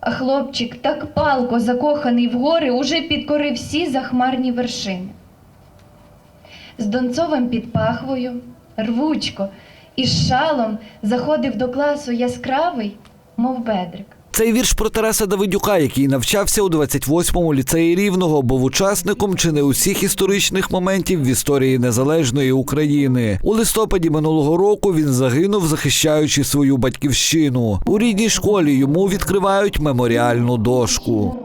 Хлопчик, так палко закоханий в гори, уже підкорив всі захмарні вершини. З Донцовим під пахвою, рвучко і з шалом заходив до класу яскравий, мов бедрик. Цей вірш про Тараса Давидюка, який навчався у 28-му ліцеї Рівного, був учасником чи не усіх історичних моментів в історії незалежної України. У листопаді минулого року він загинув, захищаючи свою батьківщину. У рідній школі йому відкривають меморіальну дошку.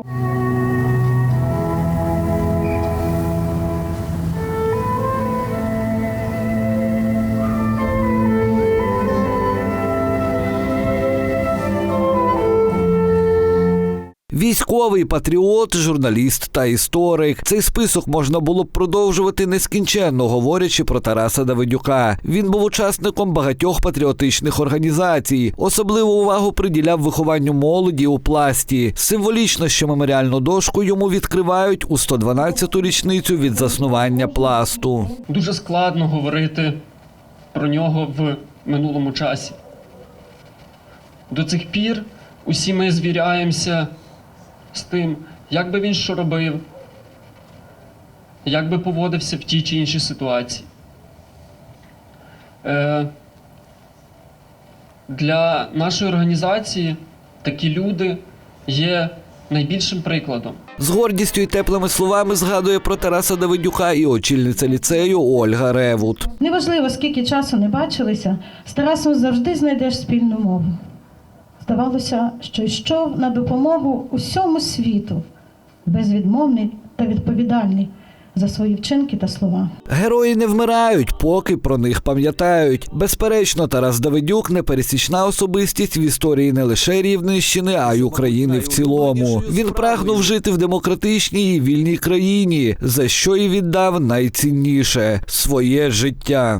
Військовий патріот, журналіст та історик. Цей список можна було б продовжувати нескінченно, говорячи про Тараса Давидюка. Він був учасником багатьох патріотичних організацій. Особливу увагу приділяв вихованню молоді у пласті. Символічно, що меморіальну дошку йому відкривають у 112-ту річницю від заснування пласту. Дуже складно говорити про нього в минулому часі. До цих пір усі ми звіряємося з тим, як би він що робив, як би поводився в тій чи іншій ситуації. Е, для нашої організації такі люди є найбільшим прикладом. З гордістю і теплими словами згадує про Тараса Давидюка і очільниця ліцею Ольга Ревут. Неважливо, скільки часу не бачилися, з Тарасом завжди знайдеш спільну мову. Здавалося, що йшов на допомогу усьому світу, безвідмовний та відповідальний за свої вчинки та слова. Герої не вмирають, поки про них пам'ятають. Безперечно, Тарас Давидюк непересічна особистість в історії не лише Рівненщини, а й України в цілому. Він прагнув жити в демократичній і вільній країні, за що і віддав найцінніше своє життя.